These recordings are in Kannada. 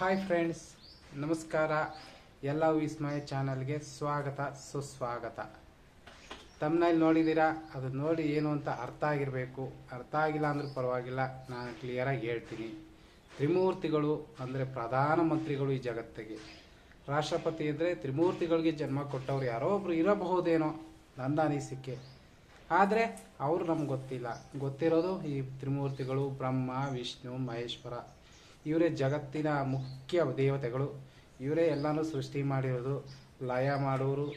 ಹಾಯ್ ಫ್ರೆಂಡ್ಸ್ ನಮಸ್ಕಾರ. ಎಲ್ಲ ವಿಸ್ಮಯ ಚಾನಲ್ಗೆ ಸ್ವಾಗತ, ಸುಸ್ವಾಗತ. ತಮ್ಮನಲ್ಲಿ ನೋಡಿದ್ದೀರಾ ಅದು ನೋಡಿ ಏನು ಅಂತ ಅರ್ಥ ಆಗಿರಬೇಕು. ಅರ್ಥ ಆಗಿಲ್ಲ ಅಂದರೂ ಪರವಾಗಿಲ್ಲ, ನಾನು ಕ್ಲಿಯರಾಗಿ ಹೇಳ್ತೀನಿ. ತ್ರಿಮೂರ್ತಿಗಳು ಅಂದರೆ ಪ್ರಧಾನಮಂತ್ರಿಗಳು ಈ ಜಗತ್ತಿಗೆ. ರಾಷ್ಟ್ರಪತಿ ಅಂದರೆ ತ್ರಿಮೂರ್ತಿಗಳಿಗೆ ಜನ್ಮ ಕೊಟ್ಟವ್ರು ಯಾರೋ ಒಬ್ರು ಇರಬಹುದೇನೋ ನನ್ನ ಅನಿಸಿಕೆ ಆದರೆ ಅವರು ನಮ್ಗೆ ಗೊತ್ತಿಲ್ಲ. ಗೊತ್ತಿರೋದು ಈ ತ್ರಿಮೂರ್ತಿಗಳು ಬ್ರಹ್ಮ, ವಿಷ್ಣು, ಮಹೇಶ್ವರ. ಇವರೇ ಜಗತ್ತಿನ ಮುಖ್ಯ ದೇವತೆಗಳು. ಇವರೇ ಎಲ್ಲನೂ ಸೃಷ್ಟಿ ಮಾಡಿರೋದು. ಲಯ ಮಾಡೋರು,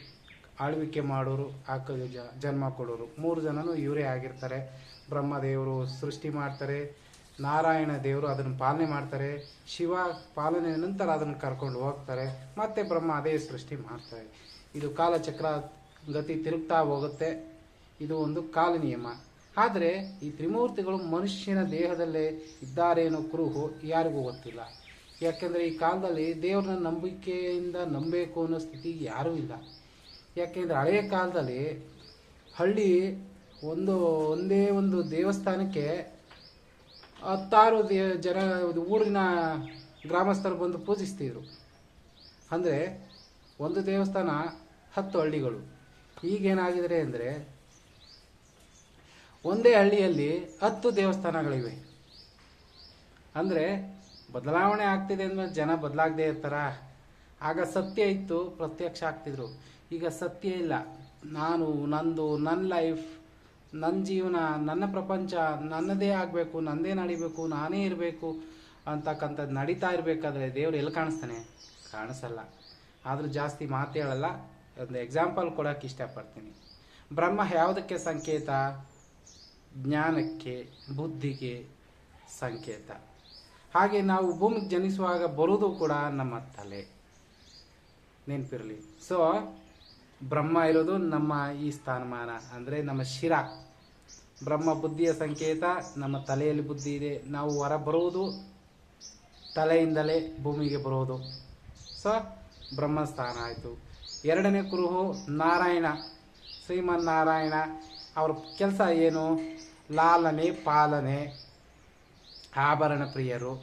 ಆಳ್ವಿಕೆ ಮಾಡೋರು, ಆಕ ಜನ್ಮ ಕೊಡೋರು. ಮೂರು ಜನನೂ ಇವರೇ ಆಗಿರ್ತಾರೆ. ಬ್ರಹ್ಮದೇವರು ಸೃಷ್ಟಿ ಮಾಡ್ತಾರೆ. ನಾರಾಯಣ ದೇವರು ಅದನ್ನು ಪಾಲನೆ ಮಾಡ್ತಾರೆ. ಶಿವ ಪಾಲನೆ ನಂತರ ಅದನ್ನು ಕರ್ಕೊಂಡು ಹೋಗ್ತಾರೆ. ಮತ್ತೆ ಬ್ರಹ್ಮ ಅದೇ ಸೃಷ್ಟಿ ಮಾಡ್ತಾರೆ. ಇದು ಕಾಲಚಕ್ರ ಗತಿ ತಿರುಗ್ತಾ ಹೋಗುತ್ತೆ. ಇದು ಒಂದು ಕಾಲ ನಿಯಮ ಆದರೆ ಈ ತ್ರಿಮೂರ್ತಿಗಳು ಮನುಷ್ಯನ ದೇಹದಲ್ಲೇ ಇದ್ದಾರೇನೋ ಕುರುಹು ಯಾರಿಗೂ ಗೊತ್ತಿಲ್ಲ. ಯಾಕೆಂದರೆ ಈ ಕಾಲದಲ್ಲಿ ದೇವರನ್ನ ನಂಬಿಕೆಯಿಂದ ನಂಬಬೇಕು ಅನ್ನೋ ಸ್ಥಿತಿ ಯಾರೂ ಇಲ್ಲ. ಯಾಕೆಂದರೆ ಹಳೆಯ ಕಾಲದಲ್ಲಿ ಹಳ್ಳಿ ಒಂದು, ಒಂದೇ ಒಂದು ದೇವಸ್ಥಾನಕ್ಕೆ ಹತ್ತಾರು ದೇ, ಜನ ಊರಿನ ಗ್ರಾಮಸ್ಥರು ಬಂದು ಪೂಜಿಸ್ತಿದ್ರು. ಅಂದರೆ ಒಂದು ದೇವಸ್ಥಾನ ಹತ್ತು ಹಳ್ಳಿಗಳು. ಈಗೇನಾಗಿದೆ ಅಂದರೆ ಒಂದೇ ಹಳ್ಳಿಯಲ್ಲಿ ಹತ್ತು ದೇವಸ್ಥಾನಗಳಿವೆ. ಅಂದರೆ ಬದಲಾವಣೆ ಆಗ್ತಿದೆ ಅಂದ್ರೆ ಜನ ಬದಲಾಗದೇ ಇರ್ತಾರ? ಆಗ ಸತ್ಯ ಇತ್ತು, ಪ್ರತ್ಯಕ್ಷ ಆಗ್ತಿದ್ರು. ಈಗ ಸತ್ಯ ಇಲ್ಲ. ನಾನು, ನಂದು ನನ್ನ ಲೈಫ್ ನನ್ನ ಜೀವನ, ನನ್ನ ಪ್ರಪಂಚ, ನನ್ನದೇ ಆಗಬೇಕು ನನ್ನದೇ ನಡಿಬೇಕು, ನಾನೇ ಇರಬೇಕು ಅಂತಕ್ಕಂಥದ್ದು ನಡೀತಾ ಇರಬೇಕಾದ್ರೆ ದೇವ್ರು ಎಲ್ಲಿ ಕಾಣಿಸ್ತಾನೆ? ಕಾಣಿಸಲ್ಲ. ಆದರೂ ಜಾಸ್ತಿ ಮಾತು ಹೇಳಲ್ಲ. ಒಂದು ಎಕ್ಸಾಂಪಲ್ ಕೊಡೋಕೆ ಇಷ್ಟಪಡ್ತೀನಿ. ಬ್ರಹ್ಮ ಯಾವುದಕ್ಕೆ ಸಂಕೇತ? ಜ್ಞಾನಕ್ಕೆ, ಬುದ್ಧಿಗೆ ಸಂಕೇತ. ಹಾಗೆ ನಾವು ಭೂಮಿಗೆ ಜನಿಸುವಾಗ ಬರುವುದು ಕೂಡ ನಮ್ಮ ತಲೆ. ನೆನಪಿರಲಿ. ಸೊ ಬ್ರಹ್ಮ ಇರೋದು ನಮ್ಮ ಈ ಸ್ಥಾನಮಾನ, ಅಂದರೆ ನಮ್ಮ ಶಿರ. ಬ್ರಹ್ಮ ಬುದ್ಧಿಯ ಸಂಕೇತ, ನಮ್ಮ ತಲೆಯಲ್ಲಿ ಬುದ್ಧಿ ಇದೆ. ನಾವು ಹೊರ ಬರುವುದು ತಲೆಯಿಂದಲೇ ಭೂಮಿಗೆ ಬರೋದು ಸೊ ಬ್ರಹ್ಮಸ್ಥಾನ ಆಯಿತು. ಎರಡನೇ ಕುರುಹು ನಾರಾಯಣ. ಶ್ರೀಮನ್ನಾರಾಯಣ, ಅವ್ರ ಕೆಲಸ ಏನು? ಲಾಲನೆ, ಪಾಲನೆ, ಆಭರಣ ಪ್ರಿಯರು.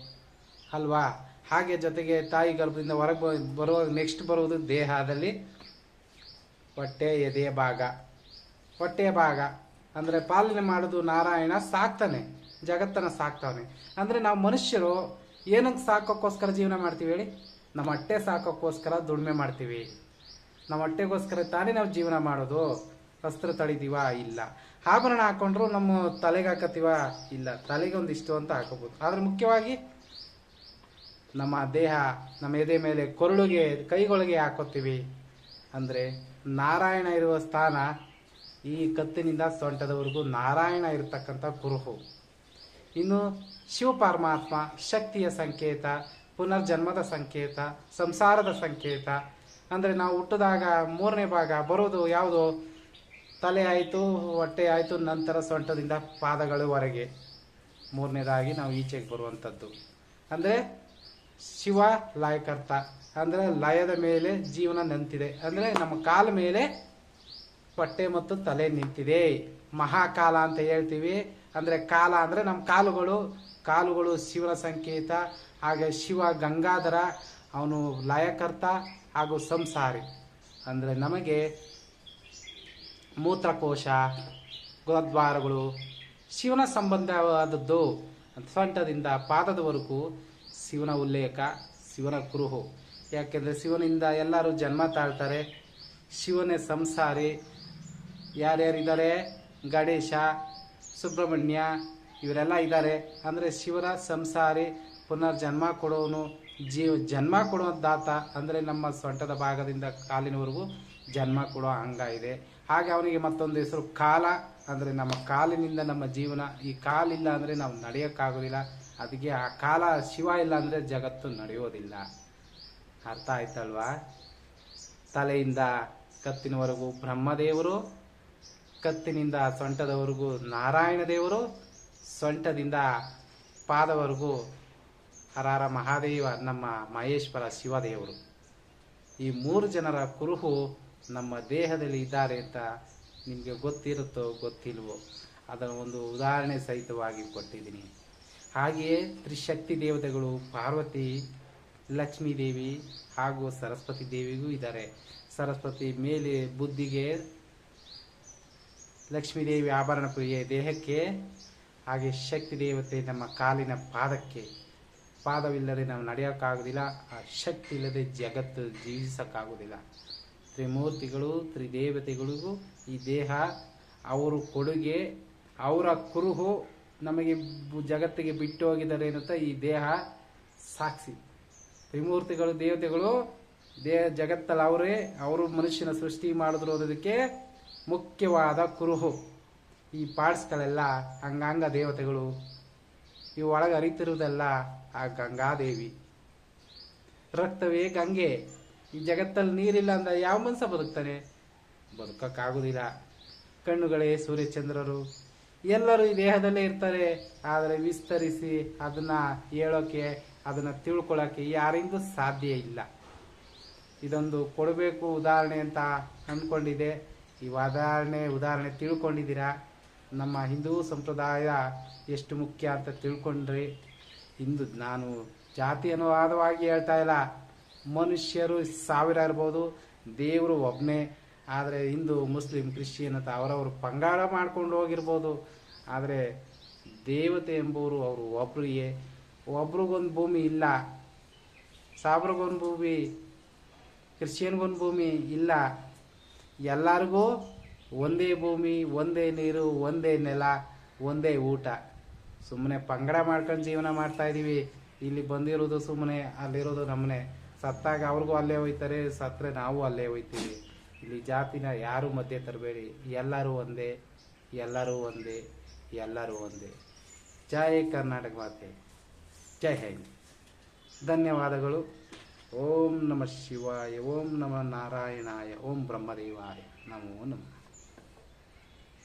ಅಲ್ವಾ? ಹಾಗೆ ಜೊತೆಗೆ ತಾಯಿ ಗರ್ಭದಿಂದ ಹೊರಗೆ ಬರುವ ನೆಕ್ಸ್ಟ್ ಬರುವುದು ದೇಹದಲ್ಲಿ ಹೊಟ್ಟೆ, ಎದೆಯ ಭಾಗ. ಹೊಟ್ಟೆಯ ಭಾಗ. ಅಂದರೆ ಪಾಲನೆ ಮಾಡೋದು ನಾರಾಯಣ ಸಾಕ್ತಾನೆ, ಜಗತ್ತನ್ನು ಸಾಕ್ತಾನೆ. ಅಂದರೆ ನಾವು ಮನುಷ್ಯರು ಏನಕ್ಕೆ ಸಾಕೋಕ್ಕೋಸ್ಕರ ಜೀವನ ಮಾಡ್ತೀವಿ ಹೇಳಿ? ನಮ್ಮ ಹೊಟ್ಟೆ ಸಾಕೋಕ್ಕೋಸ್ಕರ ದುಡಿಮೆ ಮಾಡ್ತೀವಿ. ನಮ್ಮ ಹೊಟ್ಟೆಗೋಸ್ಕರ ತಾನೇ ನಾವು ಜೀವನ ಮಾಡೋದು. ವಸ್ತ್ರ ತಳಿದೀವ? ಇಲ್ಲ. ಆಭರಣ ಹಾಕೊಂಡ್ರು ನಮ್ಮ ತಲೆಗೆ ಹಾಕತ್ತೀವ? ಇಲ್ಲ. ತಲೆಗೆ ಒಂದಿಷ್ಟು ಅಂತ ಹಾಕೋಬೋದು. ಆದರೆ ಮುಖ್ಯವಾಗಿ ನಮ್ಮ ದೇಹ, ನಮ್ಮ ಎದೆ ಮೇಲೆ ಕೊರಳಿಗೆ, ಕೈಗೊಳಗೆ ಹಾಕೋತೀವಿ. ಅಂದರೆ ನಾರಾಯಣ ಇರುವ ಸ್ಥಾನ ಈ ಕತ್ತಿನಿಂದ ಸೊಂಟದವರೆಗೂ ನಾರಾಯಣ ಇರತಕ್ಕಂಥ ಕುರುಹು ಇನ್ನು ಶಿವ ಪರಮಾತ್ಮ ಶಕ್ತಿಯ ಸಂಕೇತ, ಪುನರ್ಜನ್ಮದ ಸಂಕೇತ, ಸಂಸಾರದ ಸಂಕೇತ. ಅಂದರೆ ನಾವು ಹುಟ್ಟಿದಾಗ ಮೂರನೇ ಭಾಗ ಬರೋದು ಯಾವುದು? ತಲೆ ಆಯಿತು, ಹೊಟ್ಟೆ ಆಯಿತು, ನಂತರ ಸೊಂಟದಿಂದ ಪಾದಗಳವರೆಗೆ ಮೂರನೇದಾಗಿ ನಾವು ಈಚೆಗೆ ಬರುವಂಥದ್ದು. ಅಂದರೆ ಶಿವ ಲಯಕರ್ತ. ಅಂದರೆ ಲಯದ ಮೇಲೆ ಜೀವನ ನಿಂತಿದೆ ಅಂದರೆ ನಮ್ಮ ಕಾಲ ಮೇಲೆ ಹೊಟ್ಟೆ ಮತ್ತು ತಲೆ ನಿಂತಿದೆ. ಮಹಾಕಾಲ ಅಂತ ಹೇಳ್ತೀವಿ. ಅಂದರೆ ಕಾಲ ಅಂದರೆ ನಮ್ಮ ಕಾಲುಗಳು ಕಾಲುಗಳು ಶಿವನ ಸಂಕೇತ, ಹಾಗೆ ಶಿವ ಗಂಗಾಧರ, ಅವನು ಲಯಕರ್ತ ಹಾಗೂ ಸಂಸಾರಿ. ಅಂದರೆ ನಮಗೆ ಮೂತ್ರಕೋಶ ಗುರುದ್ವಾರಗಳು ಶಿವನ ಸಂಬಂಧವಾದದ್ದು ಸೊಂಟದಿಂದ ಪಾದದವರೆಗೂ ಶಿವನ ಉಲ್ಲೇಖ, ಶಿವನ ಕುರುಹು. ಯಾಕೆಂದರೆ ಶಿವನಿಂದ ಎಲ್ಲರೂ ಜನ್ಮ ತಾಳ್ತಾರೆ. ಶಿವನೇ ಸಂಸಾರಿ. ಯಾರ್ಯಾರಿದ್ದಾರೆ? ಗಣೇಶ, ಸುಬ್ರಹ್ಮಣ್ಯ, ಇವರೆಲ್ಲ ಇದ್ದಾರೆ. ಅಂದರೆ ಶಿವನ ಸಂಸಾರಿ, ಪುನರ್ಜನ್ಮ ಕೊಡೋನು, ಜೀವ ಜನ್ಮ ಕೊಡೋ ದಾತ ಅಂದರೆ ನಮ್ಮ ಸೊಂಟದ ಭಾಗದಿಂದ ಕಾಲಿನವರೆಗೂ ಜನ್ಮ ಕೊಡೋ ಅಂಗ ಇದೆ. ಹಾಗೆ ಅವನಿಗೆ ಮತ್ತೊಂದು ಹೆಸರು ಕಾಲ, ಅಂದರೆ ನಮ್ಮ ಕಾಲಿನಿಂದ ನಮ್ಮ ಜೀವನ. ಈ ಕಾಲಿಲ್ಲ ಅಂದರೆ ನಾವು ನಡೆಯೋಕ್ಕಾಗೋದಿಲ್ಲ. ಅದಕ್ಕೆ ಆ ಕಾಲ ಶಿವ ಇಲ್ಲ ಅಂದರೆ ಜಗತ್ತು ನಡೆಯೋದಿಲ್ಲ. ಅರ್ಥ ಆಯ್ತಲ್ವಾ? ತಲೆಯಿಂದ ಕತ್ತಿನವರೆಗೂ ಬ್ರಹ್ಮದೇವರು, ಕತ್ತಿನಿಂದ ಸೊಂಟದವರೆಗೂ ನಾರಾಯಣ ದೇವರು ಸೊಂಟದಿಂದ ಪಾದವರೆಗೂ ಹರಾರ ಮಹಾದೇವ, ನಮ್ಮ ಮಹೇಶ್ವರ ಶಿವದೇವರು. ಈ ಮೂರು ಜನರ ಕುರುಹು ನಮ್ಮ ದೇಹದಲ್ಲಿ ಇದ್ದಾರೆ ಅಂತ ನಿಮಗೆ ಗೊತ್ತಿರುತ್ತೋ ಗೊತ್ತಿಲ್ವೋ, ಅದರ ಒಂದು ಉದಾಹರಣೆ ಸಹಿತವಾಗಿ ಕೊಟ್ಟಿದ್ದೀನಿ. ಹಾಗೆಯೇ ತ್ರಿಶಕ್ತಿ ದೇವತೆಗಳು ಪಾರ್ವತಿ, ಲಕ್ಷ್ಮೀ ದೇವಿ ಹಾಗೂ ಸರಸ್ವತಿ ದೇವಿಗೂ ಇದ್ದಾರೆ. ಸರಸ್ವತಿ ಮೇಲೆ ಬುದ್ಧಿಗೆ, ಲಕ್ಷ್ಮೀ ದೇವಿ ಆಭರಣ ಪ್ರಿಯೆ ದೇಹಕ್ಕೆ, ಹಾಗೆ ಶಕ್ತಿ ದೇವತೆ ನಮ್ಮ ಕಾಲಿನ ಪಾದಕ್ಕೆ. ಪಾದವಿಲ್ಲದೆ ನಾವು ನಡೆಯೋಕ್ಕಾಗೋದಿಲ್ಲ, ಆ ಶಕ್ತಿ ಇಲ್ಲದೆ ಜಗತ್ತು ಜೀವಿಸೋಕ್ಕಾಗೋದಿಲ್ಲ. ತ್ರಿಮೂರ್ತಿಗಳು, ತ್ರಿದೇವತೆಗಳಿಗೂ ಈ ದೇಹ, ಅವರು ಕೊಡುಗೆ, ಅವರ ಕುರುಹು ನಮಗೆ ಜಗತ್ತಿಗೆ ಬಿಟ್ಟು ಹೋಗಿದ್ದಾರೆ ಅಂತ ಈ ದೇಹ ಸಾಕ್ಷಿ. ತ್ರಿಮೂರ್ತಿಗಳು, ದೇವತೆಗಳು ದೇಹ ಜಗತ್ತಲ್ಲಿ ಅವರೇ, ಅವರು ಮನುಷ್ಯನ ಸೃಷ್ಟಿ ಮಾಡಿದ್ರು ಅನ್ನೋದಕ್ಕೆ ಮುಖ್ಯವಾದ ಕುರುಹು. ಈ ಪಾರ್ಟ್ಸ್ಗಳೆಲ್ಲ ಅಂಗಾಂಗ ದೇವತೆಗಳು. ಇವು ಒಳಗೆ ಹರಿತಿರುವುದೆಲ್ಲ ಆ ಗಂಗಾದೇವಿ. ರಕ್ತವೇ ಗಂಗೆ. ಈ ಜಗತ್ತಲ್ಲಿ ನೀರಿಲ್ಲ ಅಂದ್ರೆ ಯಾವ ಮನುಷ್ಯ ಬದುಕ್ತಾನೆ? ಬದುಕಕ್ಕಾಗುದಿಲ್ಲ. ಕಣ್ಣುಗಳೇ ಸೂರ್ಯಚಂದ್ರರು. ಎಲ್ಲರೂ ಈ ದೇಹದಲ್ಲೇ ಇರ್ತಾರೆ. ಆದರೆ ವಿಸ್ತರಿಸಿ ಅದನ್ನ ಹೇಳೋಕೆ, ಅದನ್ನ ತಿಳ್ಕೊಳ್ಳೋಕೆ ಯಾರಿಂದೂ ಸಾಧ್ಯ ಇಲ್ಲ. ಇದೊಂದು ಕೊಡಬೇಕು ಉದಾಹರಣೆ ಅಂತ ಅನ್ಕೊಂಡಿದೆ ಈ ಉದಾಹರಣೆ ಉದಾಹರಣೆ ತಿಳ್ಕೊಂಡಿದ್ದೀರಾ? ನಮ್ಮ ಹಿಂದೂ ಸಂಪ್ರದಾಯ ಎಷ್ಟು ಮುಖ್ಯ ಅಂತ ತಿಳ್ಕೊಂಡ್ರಿ, ಹಿಂದೂ ನಾನು ಜಾತಿ ಅನುವಾದವಾಗಿ ಹೇಳ್ತಾ ಇಲ್ಲ. ಮನುಷ್ಯರು ಸಾವಿರ ಇರ್ಬೋದು, ದೇವರು ಒಬ್ಬನೇ ಆದರೆ ಹಿಂದೂ, ಮುಸ್ಲಿಂ, ಕ್ರಿಶ್ಚಿಯನ್ ಅಂತ ಅವರವರು ಪಂಗಾಳ ಮಾಡ್ಕೊಂಡು ಹೋಗಿರ್ಬೋದು. ಆದರೆ ದೇವತೆ ಎಂಬುವರು ಅವರು ಒಬ್ರಿಗೆ ಒಬ್ರಿಗೊಂದು ಭೂಮಿ ಇಲ್ಲ. ಸಾಬ್ರಿಗೊಂದು ಭೂಮಿ, ಕ್ರಿಶ್ಚಿಯನ್ಗೊಂದು ಭೂಮಿ ಇಲ್ಲ. ಎಲ್ಲರಿಗೂ ಒಂದೇ ಭೂಮಿ, ಒಂದೇ ನೀರು, ಒಂದೇ ನೆಲ, ಒಂದೇ ಊಟ. ಸುಮ್ಮನೆ ಪಂಗಡ ಮಾಡ್ಕೊಂಡು ಜೀವನ ಮಾಡ್ತಾ ಇದೀವಿ. ಇಲ್ಲಿ ಬಂದಿರೋದು ಸುಮ್ಮನೆ ಅಲ್ಲಿರೋದು ನಮ್ಮನೆ ಸತ್ತಾಗ ಅವ್ರಿಗೂ ಅಲ್ಲೇ ಹೋಯ್ತಾರೆ, ಸತ್ತರೆ ನಾವು ಅಲ್ಲೇ ಹೋಯ್ತೀವಿ. ಇಲ್ಲಿ ಜಾತಿನ ಯಾರು ಮಧ್ಯೆ ತರಬೇಡಿ. ಎಲ್ಲರೂ ಒಂದೇ ಎಲ್ಲರೂ ಒಂದೇ ಎಲ್ಲರೂ ಒಂದೇ. ಜಯ ಕರ್ನಾಟಕ ಮಾತೆ. ಜೈ ಹಿಂದ್. ಧನ್ಯವಾದಗಳು. ಓಂ ನಮಃ ಶಿವಾಯ, ಓಂ ನಮ ನಾರಾಯಣಾಯ, ಓಂ ಬ್ರಹ್ಮದೇವಾಯ. ನಮೋ ನಮಃ.